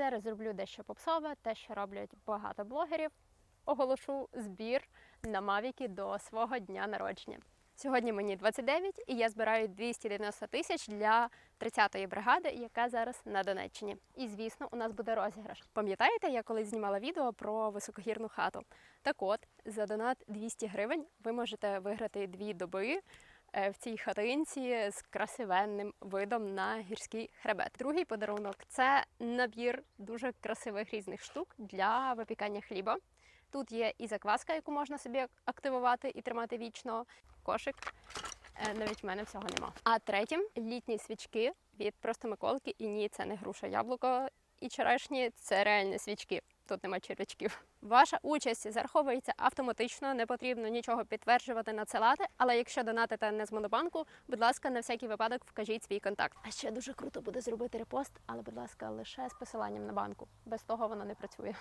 Зараз зроблю дещо попсове, те, що роблять багато блогерів. Оголошу збір на Мавіки до свого дня народження. Сьогодні мені 29 і я збираю 290 тисяч для 30-ї бригади, яка зараз на Донеччині. І звісно, у нас буде розіграш. Пам'ятаєте, я колись знімала відео про високогірну хату? Так от, за донат 200 гривень ви можете виграти дві доби в цій хатинці з красивенним видом на гірський хребет. Другий подарунок це набір дуже красивих різних штук для випікання хліба. Тут є і закваска, яку можна собі активувати і тримати вічно. Кошик. Е, Навіть в мене всього нема. А третім літні свічки від просто Миколки. І ні, це не груша яблуко і черешні, це реальні свічки. Тут нема червячків. Ваша участь зараховується автоматично, не потрібно нічого підтверджувати, надсилати. Але якщо донатите не з монобанку, будь ласка, на всякий випадок вкажіть свій контакт. А ще дуже круто буде зробити репост, але будь ласка, лише з посиланням на банку. Без того воно не працює.